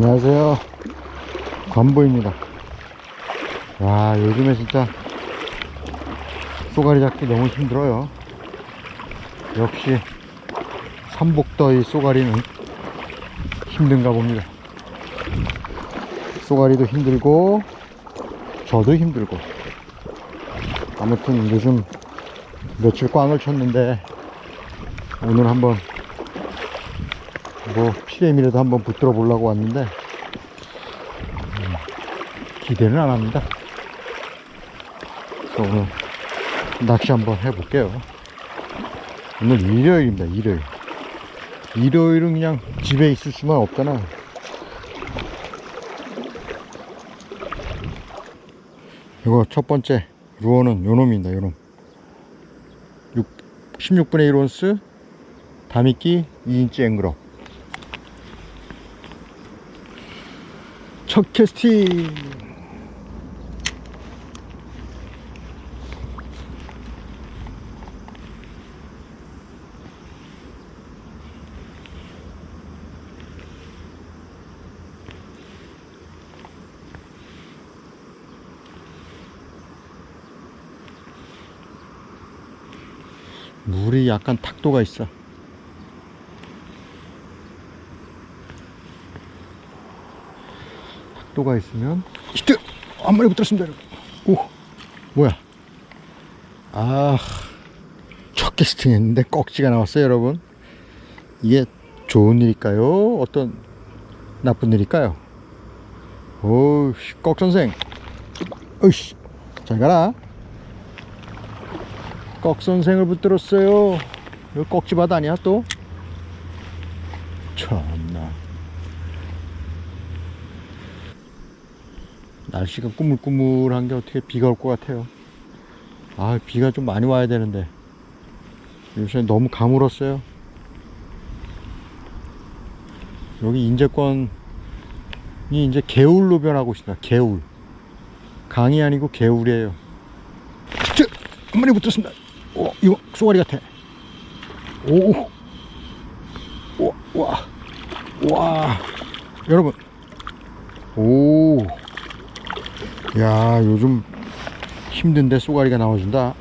안녕하세요. 관보입니다. 와, 요즘에 진짜 쏘가리 잡기 너무 힘들어요. 역시 삼복더위 쏘가리는 힘든가 봅니다. 쏘가리도 힘들고, 저도 힘들고. 아무튼 요즘 며칠 꽝을 쳤는데, 오늘 한번 뭐 피레미라도 한번 붙들어 보려고 왔는데 음, 기대는 안 합니다. 오늘 낚시 한번 해볼게요. 오늘 일요일입니다. 일요일. 일요일은 그냥 집에 있을 수만 없잖아. 이거 첫 번째 루어는 요놈입니다. 요놈. 6, 16분의 1 온스 다미끼 2인치 앵그러. 첫 캐스팅 물이 약간 탁도가 있어 탁도가 있으면 히트 한 마리 붙었습니다 여러분. 오 뭐야? 아첫 캐스팅 했는데 꺽지가 나왔어요 여러분. 이게 좋은 일일까요? 어떤 나쁜 일일까요? 오우씨 꺽 선생. 어이씨 잘 가라. 꺽 선생을 붙들었어요. 여기 꺽지 바다 아니야 또? 참나 날씨가 꾸물꾸물한 게 어떻게 비가 올 것 같아요. 아, 비가 좀 많이 와야 되는데. 요새 너무 가물었어요. 여기 인제권이 이제 개울로 변하고 있습니다. 개울. 강이 아니고 개울이에요. 저, 한 마리 붙었습니다. 오, 이거 쏘가리 같아. 오, 와, 와, 와. 여러분. 오. 야 요즘 힘든데 쏘가리가 나와준다.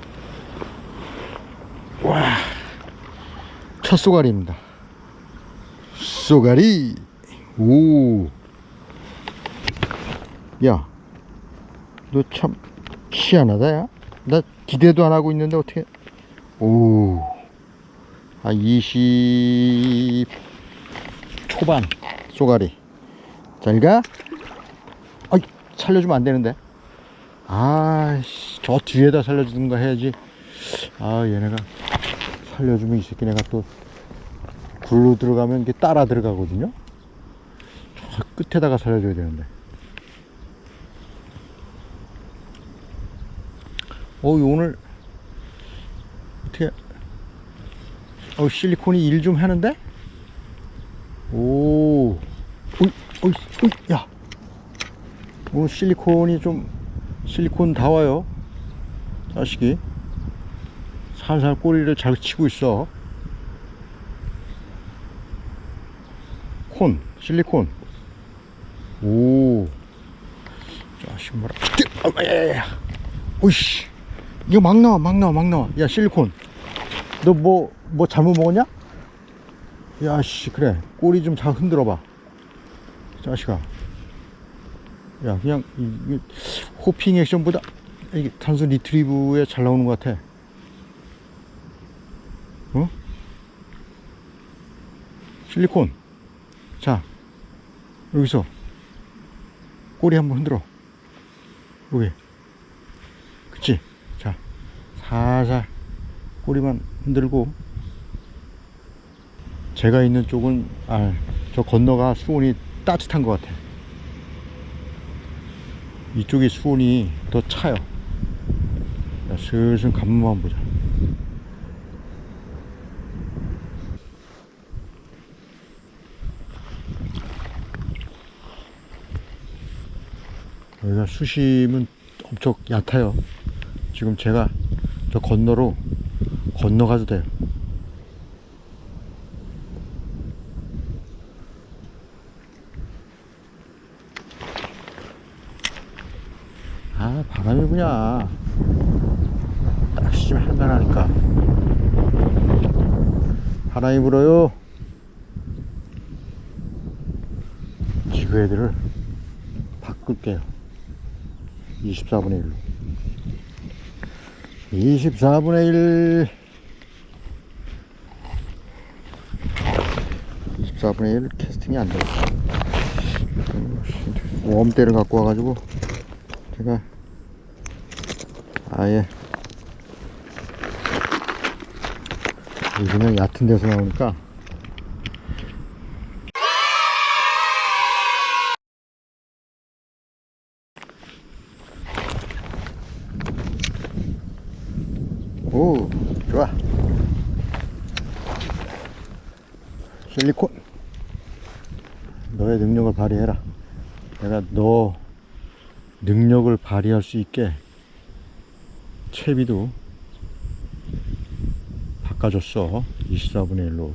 와첫 쏘가리입니다. 쏘가리. 오야 너 참 희한하다 야 나 기대도 안 하고 있는데 어떻게? 오한 20 초반 쏘가리. 잘가? 아이 살려주면 안 되는데. 아씨, 저 뒤에다 살려주든가 해야지. 아, 얘네가 살려주면 이 새끼 내가 또 굴로 들어가면 이게 따라 들어가거든요. 저 끝에다가 살려줘야 되는데. 어, 오늘 어떻게? 어, 실리콘이 일 좀 하는데? 오, 어이, 어이, 어이, 야. 오늘 실리콘이 좀 실리콘 다 와요. 자식이. 살살 꼬리를 잘 치고 있어. 콘 실리콘. 오. 자식 뭐라. 아, 오이씨. 이거 막 나와 막 나와 막 나와. 야 실리콘. 너뭐뭐 잘못 먹었냐? 야씨 그래. 꼬리 좀 잘 흔들어 봐. 자식아. 야 그냥 이, 이 호핑 액션보다 이게 단순 리트리브에 잘 나오는 것 같아. 어? 실리콘. 자 여기서 꼬리 한번 흔들어. 여기. 그치? 자 살살 꼬리만 흔들고. 제가 있는 쪽은 아 저 건너가 수온이 따뜻한 것 같아 이쪽이 수온이 더 차요. 자, 슬슬 간만 보자. 여기가 수심은 엄청 얕아요. 지금 제가 저 건너로 건너가도 돼요. 바람이 부냐. 낚시 좀 할만 하니까. 바람이 불어요. 지구 애들을 바꿀게요. 24분의 1로. 24분의 1 24분의 1 캐스팅이 안 됐어. 웜대를 갖고 와가지고 제가 아예. 여기는 얕은 데서 나오니까. 오 좋아. 실리콘. 너의 능력을 발휘해라. 내가 너 능력을 발휘할 수 있게 채비도 바꿔줬어. 24분의 1로.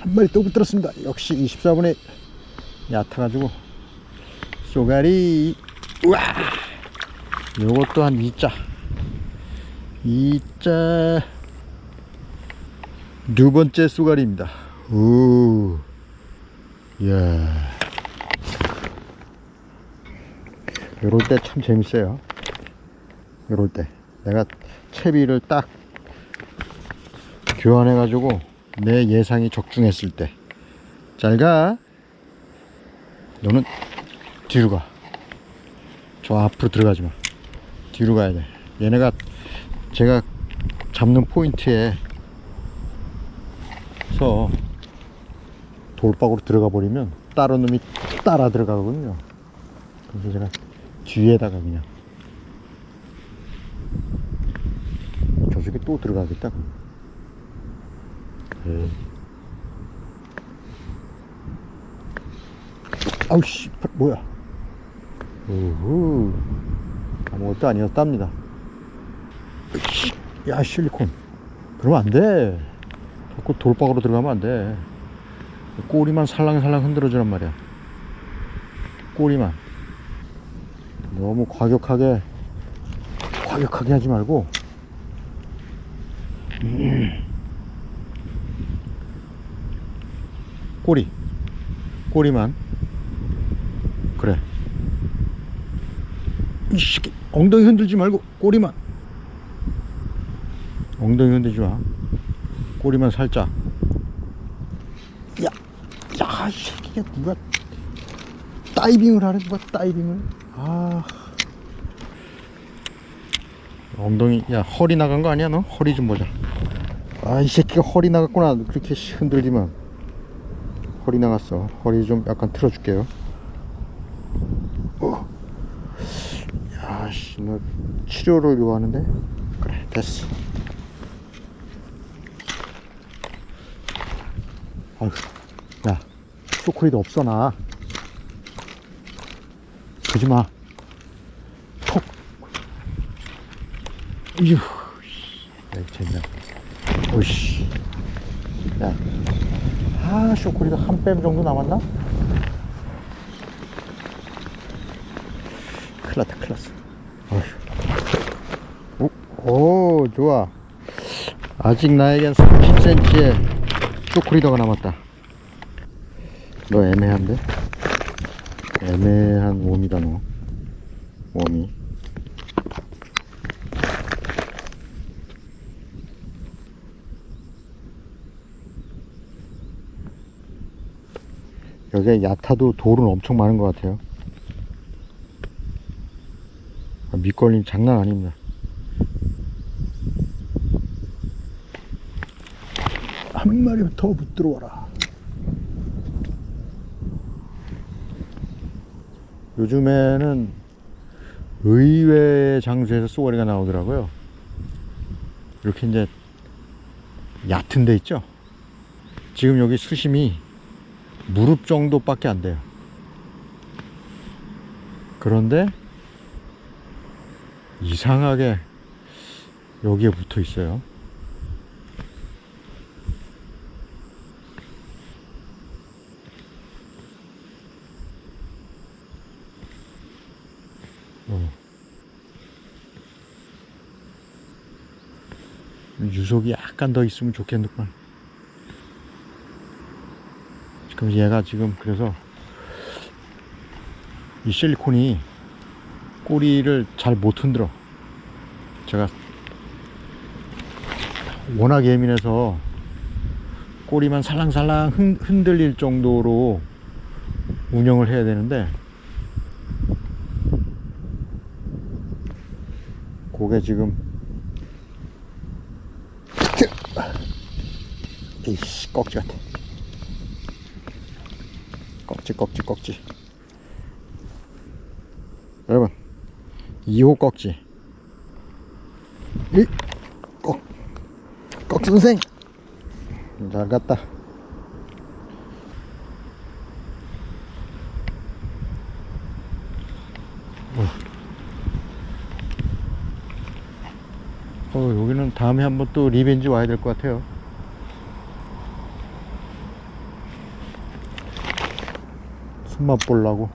한 마리 또 붙들었습니다. 역시 24분의 얕아가지고 쏘가리. 우와! 요것도 한 2자 2자 두 번째 쏘가리입니다 오 이야 요럴 때 참 재밌어요 요럴 때 내가 채비를 딱 교환해 가지고 내 예상이 적중했을 때 잘가 너는 뒤로 가. 저 앞으로 들어가지 마. 뒤로 가야 돼. 얘네가 제가 잡는 포인트에 서 돌박으로 들어가 버리면 다른 놈이 따라 들어가거든요. 그래서 제가 뒤에다가 그냥 저 새끼 또 들어가겠다. 에이. 아우 씨 뭐야 우후 아무것도 아니었답니다 야 실리콘. 그러면 안돼. 자꾸 돌박으로 들어가면 안돼. 꼬리만 살랑살랑 흔들어주란 말이야. 꼬리만. 너무 과격하게 과격하게 하지 말고. 음. 꼬리. 꼬리만. 그래. 이 새끼 엉덩이 흔들지 말고 꼬리만. 엉덩이 흔들지 마. 꼬리만 살짝. 야, 야, 이 새끼가 누가 다이빙을 하래 누가 다이빙을? 아. 엉덩이, 야 허리 나간 거 아니야 너? 허리 좀 보자. 아, 이 새끼가 허리 나갔구나. 그렇게 흔들지만. 허리 나갔어. 허리 좀 약간 틀어줄게요. 어. 야, 씨, 너 치료를 요하는데? 그래, 됐어. 아휴, 야, 초콜릿 없어, 나. 그지 마. 톡. 이휴, 야, 쟤나. 오이씨. 야, 아, 초콜릿 한뺨 정도 남았나? 큰일 났다, 큰일 났어. 어휴. 오, 오, 좋아. 아직 나에겐 30cm의 쇼크리더가 남았다. 너 애매한데? 애매한 웜이다, 너. 웜이. 여기에 야타도 돌은 엄청 많은 것 같아요. 아, 밑걸림 장난 아닙니다. 한 마리 더 붙들어 와라. 요즘에는 의외의 장소에서 쏘가리가 나오더라고요. 이렇게 이제 얕은 데 있죠? 지금 여기 수심이 무릎 정도밖에 안 돼요. 그런데 이상하게 여기에 붙어 있어요. 어. 유속이 약간 더 있으면 좋겠는구만. 지금 얘가 지금 그래서 이 실리콘이 꼬리를 잘 못 흔들어. 제가 워낙 예민해서 꼬리만 살랑살랑 흔, 흔들릴 정도로 운영을 해야 되는데 그게 지금 이씨 꺽지 같아. 꺽지 꺽지 꺽지. 여러분 2호 꺽지. 이 꺽, 꺽 선생. 잘 갔다. 어, 여기는 다음에 한번 또 리벤지 와야 될 것 같아요. 손맛 보려고.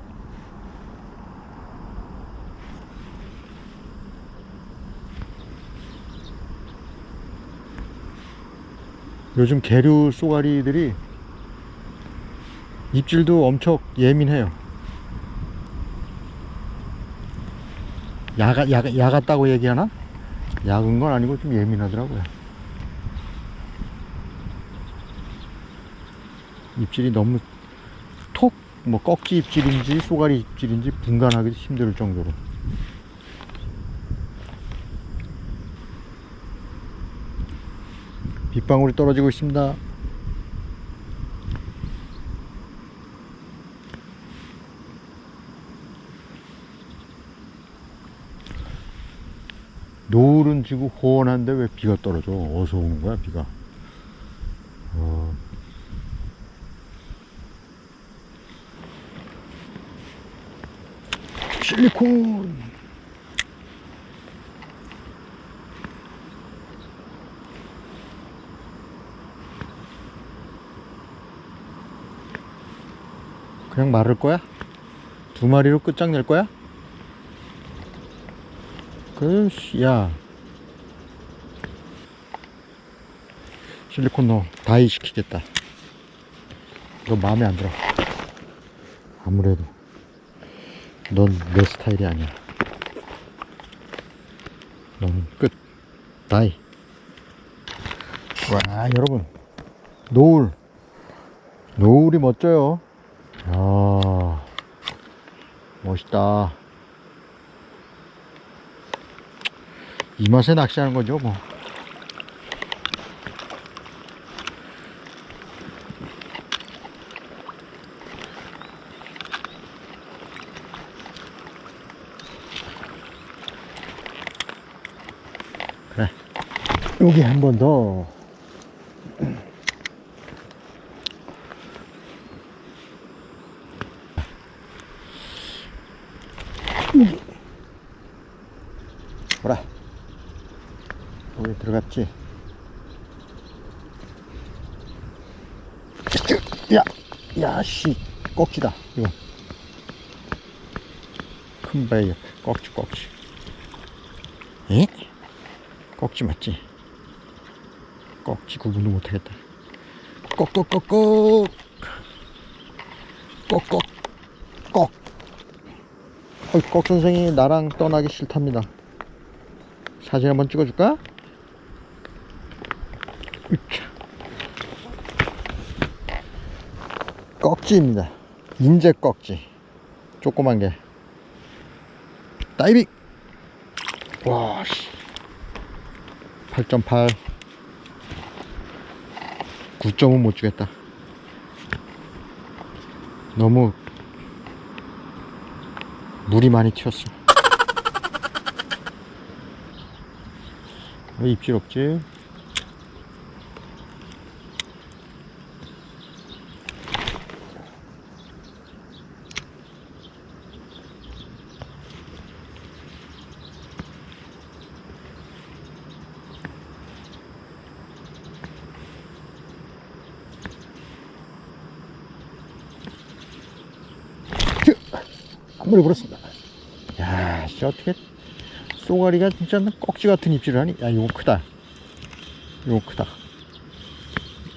요즘 계류 쏘가리들이 입질도 엄청 예민해요. 야가, 야가, 야갔다고 얘기하나? 약은 건 아니고 좀 예민하더라고요. 입질이 너무 톡, 뭐 꺽지 입질인지 쏘가리 입질인지 분간하기 힘들 정도로. 빗방울이 떨어지고 있습니다. 노을은 지고 호원한데 왜 비가 떨어져? 어디서 오는 거야, 비가? 어. 실리콘! 그냥 마를 거야? 두 마리로 끝장낼 거야? 그, 씨, 야. 실리콘 너 다이 시키겠다. 너 마음에 안 들어. 아무래도. 넌 내 스타일이 아니야. 넌 끝. 다이. 와, 여러분. 노을. 노을이 멋져요. 아, 멋있다. 이 맛에 낚시하는 거죠, 뭐. 여기 한 번 더. 보라. 여기 들어갔지? 야, 야, 씨, 꺽지다, 이거. 큰 바위, 꺽지, 꺽지. 에? 꺽지 맞지? 꺽지 구분도 못하겠다. 꺽꺽꺽꺽. 꺽꺽, 꺽. 어이, 꺽 선생이 나랑 떠나기 싫답니다. 사진 한번 찍어줄까? 꺽지입니다. 인제 꺽지. 조그만 게. 다이빙! 와, 씨. 8.8. 9점은 못 주겠다. 너무 물이 많이 튀었어. 왜 입질 없지? 마리 불었습니다. 야, 씨, 어떻게, 쏘가리가 진짜 꺽지 같은 입질을 하니? 야, 이거 크다. 이거 크다.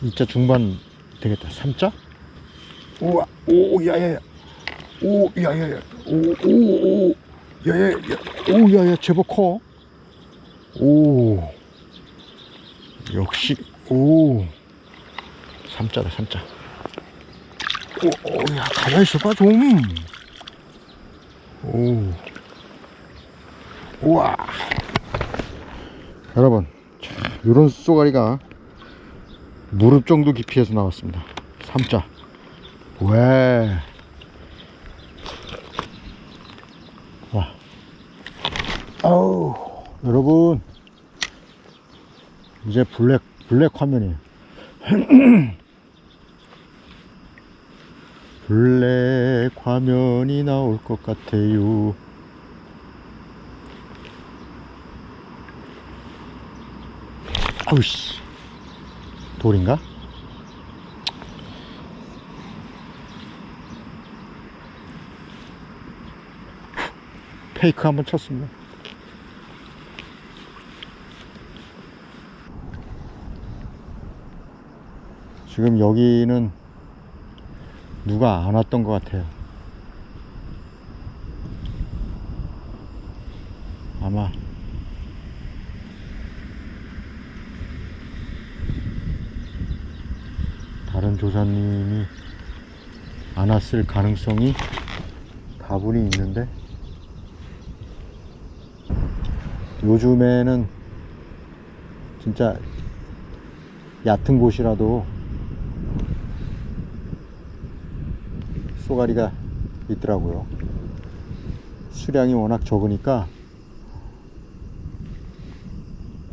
2자 중반 되겠다. 3자? 우와, 오, 야야야. 오, 야야야. 오, 오, 오. 야야야. 오, 야야, 제법 커. 오. 역시, 오. 3자다, 3자. 오, 오, 야, 가만히 있어봐, 좀. 오. 우와. 여러분, 자, 요런 쏘가리가 무릎 정도 깊이에서 나왔습니다. 3자. 왜? 와. 아우, 여러분. 이제 블랙, 블랙 화면이에요. 블랙 화면이 나올 것 같아요. 아우씨. 돌인가? 페이크 한번 쳤습니다. 지금 여기는 누가 안 왔던 것 같아요. 아마 다른 조사님이 안 왔을 가능성이 다분히 있는데 요즘에는 진짜 얕은 곳이라도 쏘가리가 있더라고요. 수량이 워낙 적으니까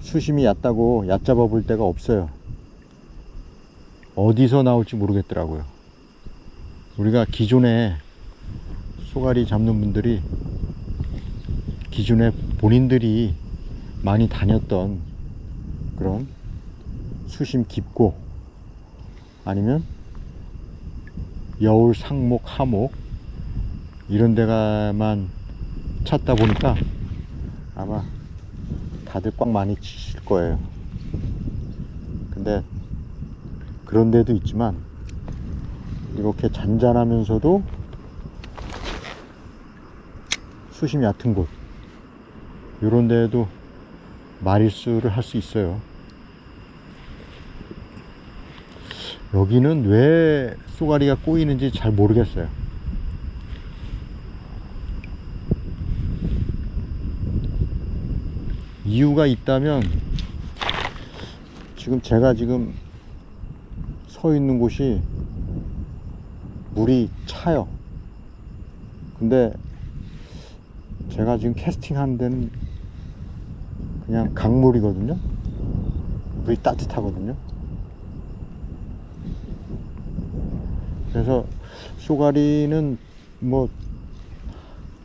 수심이 얕다고 얕잡아 볼 데가 없어요. 어디서 나올지 모르겠더라고요. 우리가 기존에 쏘가리 잡는 분들이 기존에 본인들이 많이 다녔던 그런 수심 깊고 아니면 여울 상목 하목 이런 데가만 찾다 보니까 아마 다들 꽉 많이 치실 거예요. 근데 그런 데도 있지만 이렇게 잔잔하면서도 수심이 얕은 곳 이런 데에도 마리수를 할 수 있어요. 여기는 왜 쏘가리가 꼬이는지 잘 모르겠어요. 이유가 있다면 지금 제가 지금 서 있는 곳이 물이 차요. 근데 제가 지금 캐스팅 하는 데는 그냥 강물이거든요. 물이 따뜻하거든요. 그래서 쏘가리는 뭐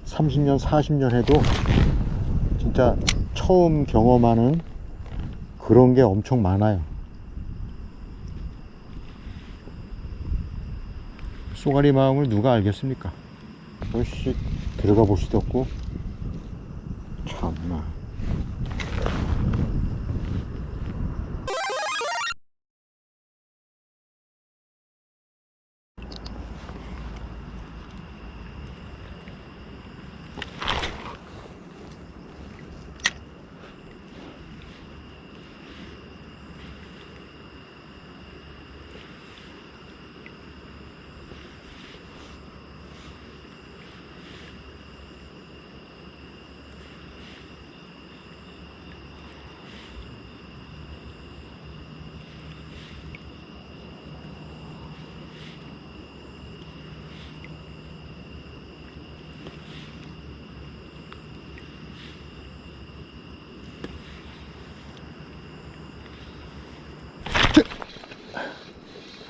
30년, 40년 해도 진짜 처음 경험하는 그런 게 엄청 많아요. 쏘가리 마음을 누가 알겠습니까? 어씨 들어가 볼 수도 없고 참나.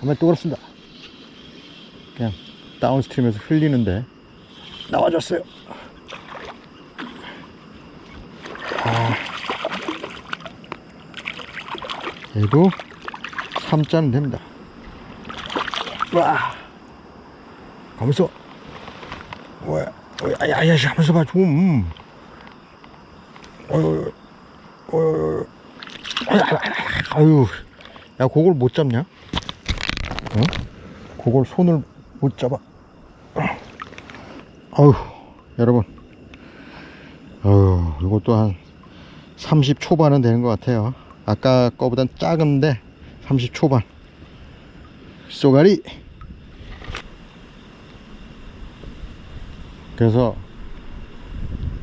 한번 또 그렇습니다. 그냥 다운스트림에서 흘리는데 나와줬어요. 아, 얘도 3자는 됩니다. 와, 가만있어. 왜? 어, 야, 야, 야, 하면서 봐, 좀. 어유, 어유, 아유, 야, 그걸 못 잡냐? 어? 그걸 손을 못 잡아. 아유, 여러분. 아유, 이것도 한 30 초반은 되는 것 같아요. 아까 거보단 작은데 30 초반. 쏘가리. 그래서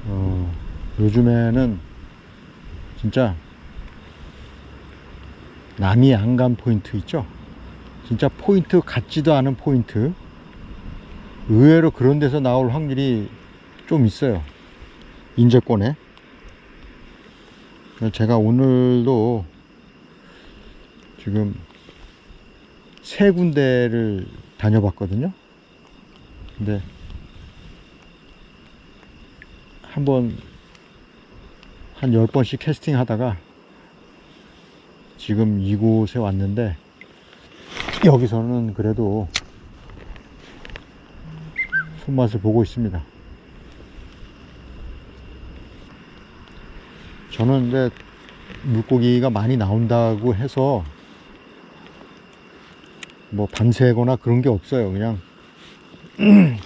어, 요즘에는 진짜 남이 안간 포인트 있죠? 진짜 포인트 같지도 않은 포인트. 의외로 그런 데서 나올 확률이 좀 있어요. 인제권에. 제가 오늘도 지금 세 군데를 다녀봤거든요. 근데 한번 한 10번씩 캐스팅 하다가 지금 이곳에 왔는데 여기서는 그래도 손맛을 보고 있습니다. 저는 이제 물고기가 많이 나온다고 해서 뭐 밤새거나 그런 게 없어요. 그냥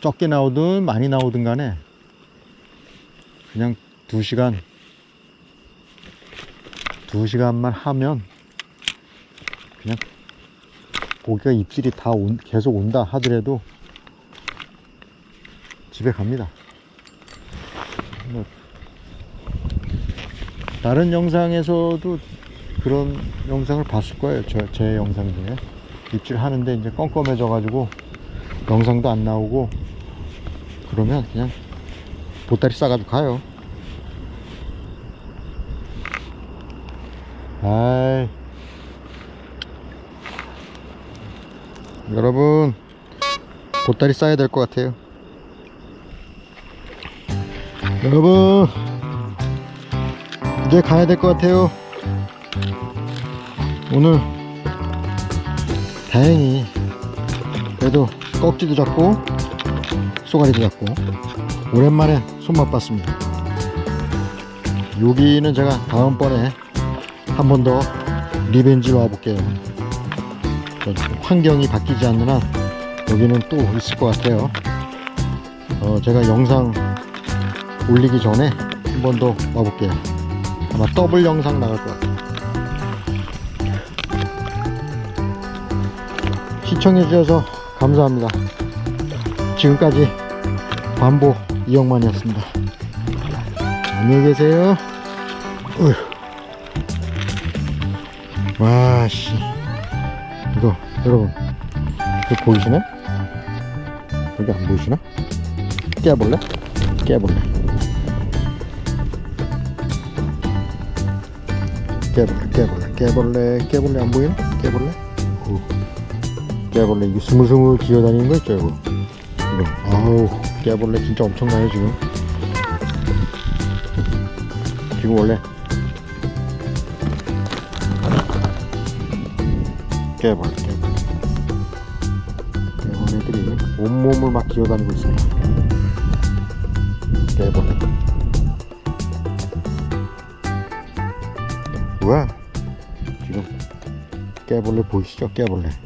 적게 나오든 많이 나오든 간에 그냥 두 시간 두 시간만 하면 그냥 고기가 입질이 다 온, 계속 온다 하더라도 집에 갑니다. 뭐 다른 영상에서도 그런 영상을 봤을 거예요. 저, 제 영상 중에 입질 하는데 이제 껌껌해져 가지고 영상도 안 나오고 그러면 그냥 보따리 싸가지고 가요. 아이. 여러분, 보따리 싸야 될 것 같아요. 여러분, 이제 가야 될 것 같아요. 오늘, 다행히, 그래도 꺽지도 잡고, 쏘가리도 잡고, 오랜만에 손맛 봤습니다. 여기는 제가 다음번에 한 번 더 리벤지로 와볼게요. 저 환경이 바뀌지 않는 한 여기는 또 있을 것 같아요. 어, 제가 영상 올리기 전에 한 번 더 와볼게요. 아마 더블 영상 나갈 것 같아요. 시청해주셔서 감사합니다. 지금까지 반보 이영만이었습니다. 안녕히 계세요. 어휴. 와, 씨. 이거, 여러분. 이거 보이시나? 여기 안 보이시나? 깨볼래? 깨볼래? 깨볼래? 깨볼래? 깨볼래? 깨볼래? 안 보이나? 깨볼래? 오. 깨볼래? 이거 스물스물 기어다니는 거 있죠, 이거? 이거. 아우, 깨볼래 진짜 엄청나요, 지금. 지금 원래 깨벌 깨 온몸을 막 기어다니고 있습니다. 깨벌레 뭐야? 지금 깨벌레 보이시죠? 깨벌레